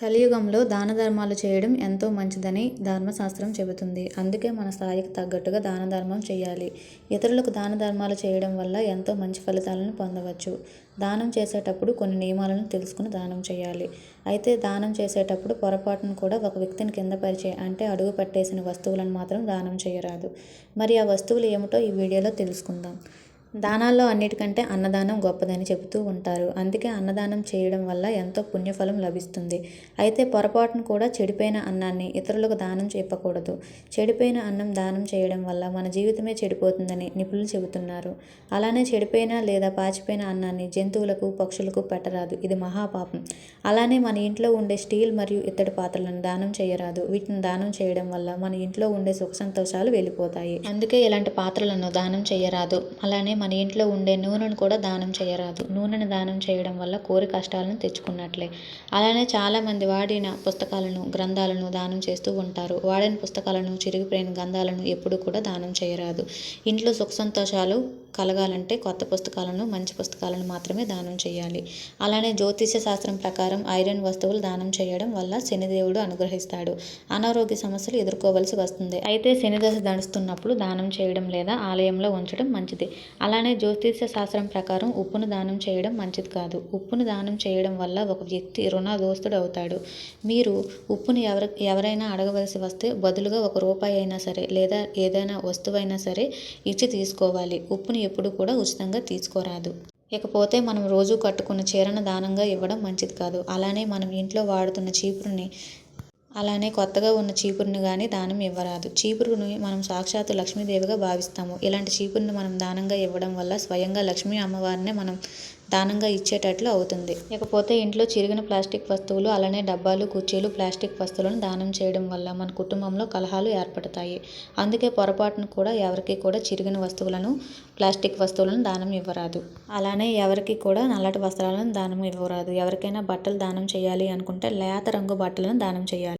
కలియుగంలో దాన ధర్మాలు చేయడం ఎంతో మంచిదని ధర్మశాస్త్రం చెబుతుంది. అందుకే మన స్థాయికి తగ్గట్టుగా దాన ధర్మం చేయాలి. ఇతరులకు దాన ధర్మాలు చేయడం వల్ల ఎంతో మంచి ఫలితాలను పొందవచ్చు. దానం చేసేటప్పుడు కొన్ని నియమాలను తెలుసుకుని దానం చేయాలి. అయితే దానం చేసేటప్పుడు పొరపాటును కూడా ఒక వ్యక్తిని కిందపరిచే అంటే అడుగు పట్టేసిన వస్తువులను మాత్రం దానం చేయరాదు. మరి ఆ వస్తువులు ఏమిటో ఈ వీడియోలో తెలుసుకుందాం. దానాల్లో అన్నిటికంటే అన్నదానం గొప్పదని చెబుతూ ఉంటారు. అందుకే అన్నదానం చేయడం వల్ల ఎంతో పుణ్యఫలం లభిస్తుంది. అయితే పొరపాటును కూడా చెడిపోయిన అన్నాన్ని ఇతరులకు దానం చెప్పకూడదు. చెడిపోయిన అన్నం దానం చేయడం వల్ల మన జీవితమే చెడిపోతుందని నిపుణులు చెబుతున్నారు. అలానే చెడిపోయిన లేదా పాచిపోయిన అన్నాన్ని జంతువులకు పక్షులకు పెట్టరాదు. ఇది మహాపాపం. అలానే మన ఇంట్లో ఉండే స్టీల్ మరియు ఇత్తడి పాత్రలను దానం చేయరాదు. వీటిని దానం చేయడం వల్ల మన ఇంట్లో ఉండే సుఖ సంతోషాలు వెళ్ళిపోతాయి. అందుకే ఇలాంటి పాత్రలను దానం చేయరాదు. అలానే మన ఇంట్లో ఉండే నూనెను కూడా దానం చేయరాదు. నూనెను దానం చేయడం వల్ల కోరి కష్టాలను తెచ్చుకున్నట్లే. అలానే చాలామంది వాడిన పుస్తకాలను గ్రంథాలను దానం చేస్తూ ఉంటారు. వాడిన పుస్తకాలను చిరిగిపోయిన గ్రంథాలను ఎప్పుడూ కూడా దానం చేయరాదు. ఇంట్లో సుఖ సంతోషాలు కలగాలంటే కొత్త పుస్తకాలను మంచి పుస్తకాలను మాత్రమే దానం చేయాలి. అలానే జ్యోతిష్య శాస్త్రం ప్రకారం ఐరన్ వస్తువులు దానం చేయడం వల్ల శనిదేవుడు అనుగ్రహిస్తాడు. అనారోగ్య సమస్యలు ఎదుర్కోవలసి వస్తుంది. అయితే శనిదశ దణుస్తున్నప్పుడు దండుస్తున్నప్పుడు దానం చేయడం లేదా ఆలయంలో ఉంచడం మంచిది. అలానే జ్యోతిష్య శాస్త్రం ప్రకారం ఉప్పును దానం చేయడం మంచిది కాదు. ఉప్పును దానం చేయడం వల్ల ఒక వ్యక్తి రుణదోస్తుడు అవుతాడు. మీరు ఉప్పును ఎవరి ఎవరైనా అడగవలసి వస్తే బదులుగా ఒక రూపాయి అయినా సరే లేదా ఏదైనా వస్తువైనా సరే ఇచ్చి తీసుకోవాలి. ఉప్పుని ఎప్పుడు కూడా ఉచితంగా తీసుకోరాదు. ఇకపోతే మనం రోజు కట్టుకున్న చీరను దానంగా ఇవ్వడం మంచిది కాదు. అలానే మనం ఇంట్లో వాడుతున్న చీపురుని అలానే కొత్తగా ఉన్న చీపురుని కానీ దానం ఇవ్వరాదు. చీపురుని మనం సాక్షాత్తు లక్ష్మీదేవిగా భావిస్తాము. ఇలాంటి చీపురుని మనం దానంగా ఇవ్వడం వల్ల స్వయంగా లక్ష్మీ అమ్మవారినే మనం దానంగా ఇచ్చేటట్లు అవుతుంది. ఇకపోతే ఇంట్లో చిరిగిన ప్లాస్టిక్ వస్తువులు అలానే డబ్బాలు కుర్చీలు ప్లాస్టిక్ వస్తువులను దానం చేయడం వల్ల మన కుటుంబంలో కలహాలు ఏర్పడతాయి. అందుకే పొరపాటును కూడా ఎవరికి కూడా చిరిగిన వస్తువులను ప్లాస్టిక్ వస్తువులను దానం ఇవ్వరాదు. అలానే ఎవరికి కూడా నల్లటి వస్త్రాలను దానం ఇవ్వరాదు. ఎవరికైనా బట్టలు దానం చేయాలి అనుకుంటే లేత రంగు బట్టలను దానం చేయాలి.